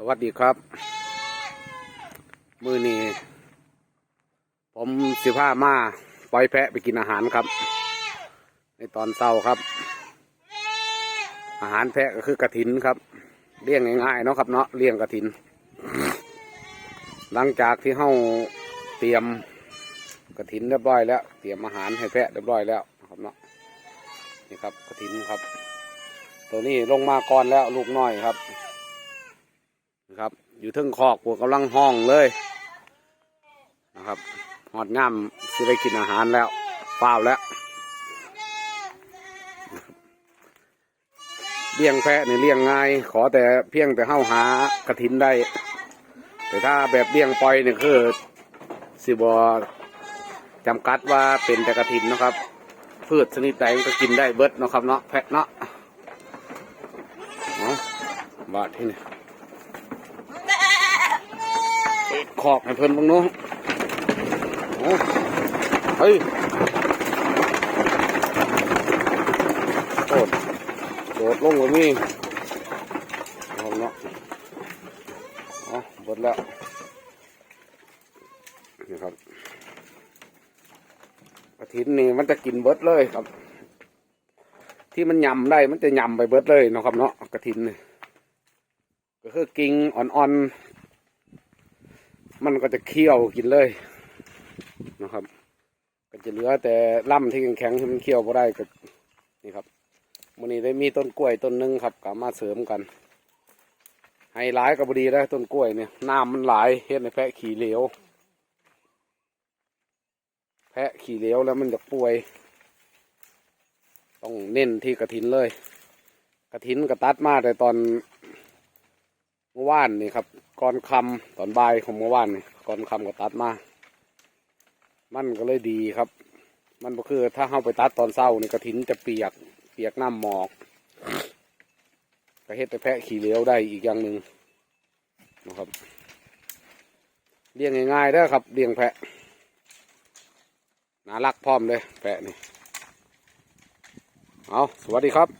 สวัสดีครับ มือนี้ผมสิผ้ามาปล่อยแพะไปกินอาหารครับ ในตอนเช้าครับ อาหารแพะก็คือกระถินครับเลี้ยงง่ายๆเนาะครับเนาะเลี้ยงกระถิน หลังจากที่เฮาเตรียมกระถินเรียบร้อยแล้ว เตรียมอาหารให้แพะเรียบร้อยแล้วนะครับเนาะนี่ครับกระถินครับ ตัวนี้ลงมาก่อนแล้วลูกน้อยครับ นะครับ อยู่ทึ่งคอกวัวกำลังห้องเลยนะครับหอดง่ามสิได้กินอาหารแล้วเปล่าแล้วเลี้ยงแพะนี่เลี้ยงง่าย ขอแต่เพียงแต่เข้าหากระถินได้ แต่ถ้าแบบเลี้ยงปล่อยเนี่ยคือสิบอจำกัดว่าเป็นแต่กระถินนะครับ พืชชนิดใดก็กินได้เบิดนะครับเนาะแพะเนาะเนาะบาทที่นี่ ข อกให้เพิ่นบ้างเนาะโอ้เฮ้ยโดดโดดลงเลยนี่เอาเนาะเอาเบิดแล้วนี่ครับกระถินนี่มันจะกินเบิดเลยครับ ที่มันยำได้มันจะยำไปเบิดเลยนะครับเนาะกระถินนี่ก็คือกิ่งอ่อนๆ มันก็จะเคี่ยวกินเลยนะครับ ก็จะเหลือแต่ล่ำที่แข็งๆที่มันเคี่ยวพอได้ก็นี่ครับมันนี้ได้มีต้นกล้วยต้นหนึงครับก็มาเสริมกัน ให้หลายกับบดีได้ต้นกล้วยเนี่ยน้ำมันหลายเฮ็ดในแพะขี่เหลวแพะขี่เหลวแล้วมันจะป่วย ต้องเน้นที่กระถินเลย กระถินกระตัดมาแต่ตอน เมื่อวานนี่ครับก่อนคำตอนบ่ายของเมื่อวานนี่ก่อนคำก็ตัดมา มันก็เลยดีครับ มันก็คือถ้าเข้าไปตัดตอนเศร้านี่กระถินจะเปียก เปียกน้ำหมอกก็เฮ็ดไปแพะขี่เลี้ยวได้อีกอย่างหนึ่งนะครับเลี้ยงง่ายๆเด้ครับเลี้ยงแพะน่ารักพร้อมเลยแพะนี่เอาสวัสดีครับ